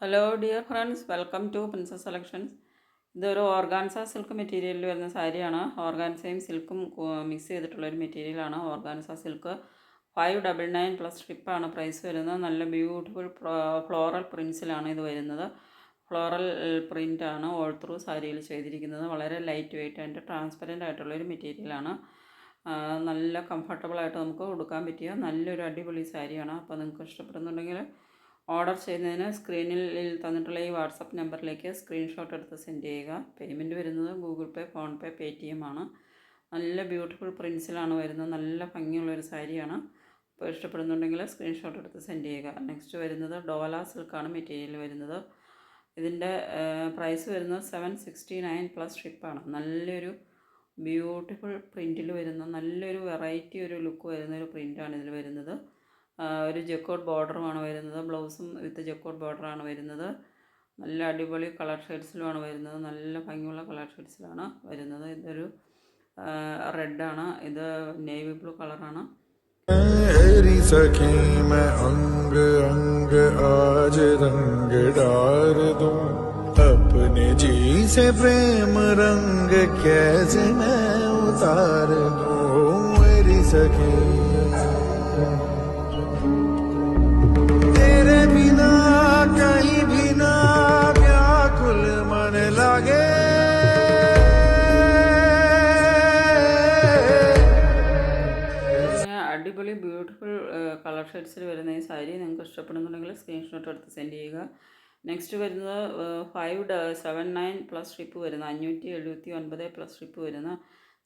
Hello dear friends welcome to princess selections ഇതൊരു organza silk മെറ്റീരിയലിൽ വരുന്ന സാരിയാണ്. ഓർഗാൻസയും സിൽക്കും മിക്സ് ചെയ്തിട്ടുള്ള ഒരു മെറ്റീരിയലാണ് organza silk five double nine plus സ്ട്രിപ്പാണ് price വരുന്നത്. നല്ല ബ്യൂട്ടിഫുൾ ഫ്ലോറൽ പ്രിൻസിലാണ് ഇത് വരുന്നത്. ഫ്ലോറൽ പ്രിന്റാണ് ഓൾ ത്രൂ സാരിയിൽ ചെയ്തിരിക്കുന്നത്. വളരെ ലൈറ്റ് വെയിറ്റ് ആൻഡ് ട്രാൻസ്പെറന്റ് ആയിട്ടുള്ള ഒരു മെറ്റീരിയലാണ് നല്ല കംഫർട്ടബിളായിട്ട് നമുക്ക് ഉടുക്കാൻ പറ്റിയ നല്ലൊരു അടിപൊളി സാരിയാണ്. അപ്പോൾ നിങ്ങൾക്ക് ഇഷ്ടപ്പെടുന്നുണ്ടെങ്കിൽ ഓർഡർ ചെയ്യുന്നതിന് സ്ക്രീനിൽ തന്നിട്ടുള്ള ഈ വാട്സപ്പ് നമ്പറിലേക്ക് സ്ക്രീൻഷോട്ട് എടുത്ത് സെൻഡ് ചെയ്യുക. പേയ്മെന്റ് വരുന്നത് Google Pay PhonePe T M ആണ്. നല്ല ബ്യൂട്ടിഫുൾ പ്രിൻസിലാണ് വരുന്നത്. നല്ല ഭംഗിയുള്ളൊരു സാരിയാണ്. അപ്പോൾ ഇഷ്ടപ്പെടുന്നുണ്ടെങ്കിൽ സ്ക്രീൻഷോട്ട് എടുത്ത് സെൻഡ് ചെയ്യുക. നെക്സ്റ്റ് വരുന്നത് ഡോല സിൽക്കാണ് മെറ്റീരിയൽ വരുന്നത്. ഇതിന്റെ പ്രൈസ് വരുന്നത് സെവൻ സിക്സ്റ്റി നയൻ പ്ലസ് ഷിപ്പാണ് നല്ലൊരു ബ്യൂട്ടിഫുൾ പ്രിന്റിൽ വരുന്ന നല്ലൊരു വെറൈറ്റി ഒരു ലുക്ക് വരുന്ന ഒരു പ്രിന്റാണ് ഇതിൽ വരുന്നത്. ഒരു ജക്കോട്ട് ബോർഡറുമാണ് വരുന്നത് ബ്ലൗസും വിത്ത് ജക്കോട്ട് ബോർഡറാണ് വരുന്നത് നല്ല അടിപൊളി കളർ ഷെയ്ഡ്സിലുമാണ് വരുന്നത് നല്ല ഭംഗിയുള്ള കളർ ഷെയ്ഡ്സിലാണ് വരുന്നത് ഇതൊരു റെഡാണ് ഇത് നേവി ബ്ലൂ കളറാണ് सखी मैं अंग अंग आज रंग डार दूं अपने जी से प्रेम रंग कैसे मैं उतार दूं मेरी सखी അടിപൊളി ബ്യൂട്ടിഫുൾ കളർ ഷെയ്ഡ്സിൽ വരുന്ന ഈ സാരി നിങ്ങൾക്ക് ഇഷ്ടപ്പെടുന്നുണ്ടെങ്കിൽ സ്ക്രീൻഷോട്ട് എടുത്ത് സെൻഡ് ചെയ്യുക. നെക്സ്റ്റ് വരുന്നത് five seven nine plus trip വരുന്ന അഞ്ഞൂറ്റി എഴുപത്തി ഒൻപത് പ്ലസ് ട്രിപ്പ് വരുന്ന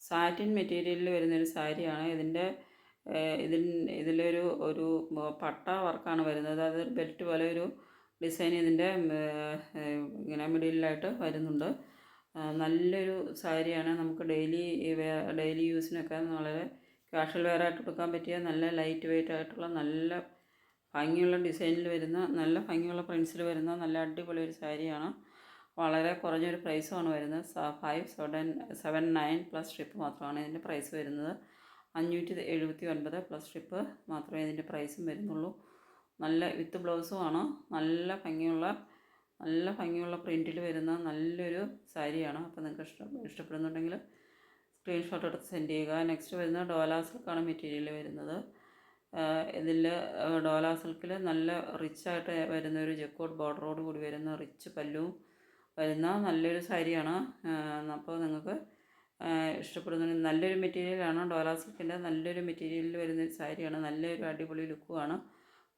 സാറ്റിൻ മെറ്റീരിയലിൽ വരുന്നൊരു സാരിയാണ് ഇതിന്റെ ഇതിൻ ഇതിലൊരു ഒരു പട്ട വർക്കാണ് വരുന്നത്. അത് ബെൽറ്റ് പോലെ ഒരു ഡിസൈൻ ഇതിന്റെ ഇങ്ങനെ മിഡിലായിട്ട് വരുന്നുണ്ട്. നല്ലൊരു സാരിയാണ് നമുക്ക് ഡെയിലി ഡെയിലി യൂസിനൊക്കെ വളരെ കാഷ്വൽ വെയർ ആയിട്ട് കൊടുക്കാൻ പറ്റിയ നല്ല ലൈറ്റ് വെയിറ്റ് ആയിട്ടുള്ള നല്ല ഭംഗിയുള്ള ഡിസൈനിൽ വരുന്ന നല്ല ഭംഗിയുള്ള പ്രിൻസിൽ വരുന്ന നല്ല അടിപൊളി ഒരു സാരിയാണ്. വളരെ കുറഞ്ഞൊരു പ്രൈസുമാണ് വരുന്നത്. Five seven seven nine plus ship മാത്രമാണ് ഇതിന്റെ പ്രൈസ് വരുന്നത്. അഞ്ഞൂറ്റി എഴുപത്തി ഒൻപത് പ്ലസ് ഷിപ്പ് മാത്രമേ ഇതിന്റെ പ്രൈസും വരുന്നുള്ളൂ. നല്ല വിത്ത് ബ്ലൗസുമാണ് നല്ല ഭംഗിയുള്ള നല്ല ഭംഗിയുള്ള പ്രിന്റിൽ വരുന്ന നല്ലൊരു സാരിയാണ്. അപ്പോൾ നിങ്ങൾക്ക് ഇഷ്ടം ഇഷ്ടപ്പെടുന്നുണ്ടെങ്കിൽ സ്ക്രീൻഷോട്ട് എടുത്ത് സെൻഡ് ചെയ്യുക. നെക്സ്റ്റ് വരുന്നത് ഡോലാ സിൽക്കാണ് മെറ്റീരിയൽ വരുന്നത്. ഇതിൽ ഡോലാ സിൽക്കിൽ നല്ല റിച്ചായിട്ട് വരുന്ന ഒരു ജക്കോട്ട് ബോർഡറോട് കൂടി വരുന്ന റിച്ച് പല്ലും വരുന്ന നല്ലൊരു സാരിയാണ്. അപ്പോൾ നിങ്ങൾക്ക് ഇഷ്ടപ്പെടുന്ന നല്ലൊരു മെറ്റീരിയലാണ് ഡോലാ സിൽക്കിന്റെ നല്ലൊരു മെറ്റീരിയലിൽ വരുന്ന ഒരു സാരിയാണ്. നല്ലൊരു അടിപൊളി ലുക്കുമാണ്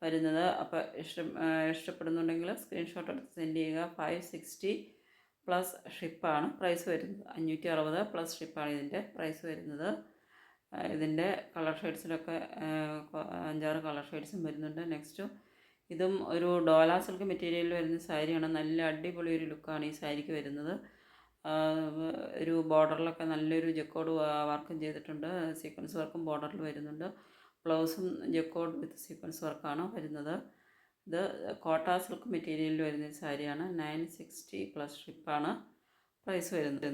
വരുന്നത്. അപ്പോൾ ഇഷ്ടം ഇഷ്ടപ്പെടുന്നുണ്ടെങ്കിൽ സ്ക്രീൻഷോട്ട് എടുത്ത് സെൻഡ് ചെയ്യുക. ഫൈവ് സിക്സ്റ്റി പ്ലസ് ഷിപ്പാണ് പ്രൈസ് വരുന്നത്. അഞ്ഞൂറ്റി അറുപത് പ്ലസ് ഷിപ്പാണ് ഇതിന്റെ പ്രൈസ് വരുന്നത്. ഇതിന്റെ കളർ ഷെയ്ഡ്സിലൊക്കെ അഞ്ചാറ് കളർ ഷെയ്ഡ്സും വരുന്നുണ്ട്. നെക്സ്റ്റ് ഇതും ഒരു ഡോലാ സിൽക്ക് മെറ്റീരിയലിൽ വരുന്ന സാരിയാണ്. നല്ല അടിപൊളി ഒരു ലുക്കാണ് ഈ സാരിക്ക് വരുന്നത്. ഒരു ബോർഡറിലൊക്കെ നല്ലൊരു ജക്കോഡ് വർക്കും ചെയ്തിട്ടുണ്ട്. സീക്വൻസ് വർക്കും ബോർഡറിൽ വരുന്നുണ്ട്. ബ്ലൗസും ജക്കോഡ് വിത്ത് സീക്വൻസ് വർക്കാണ് വരുന്നത്. ഇത് കോട്ട സിൽക്ക് മെറ്റീരിയലിൽ വരുന്ന സാരിയാണ്. നയൻ സിക്സ്റ്റി പ്ലസ് ഷിപ്പാണ് പ്രൈസ് വരുന്നത്.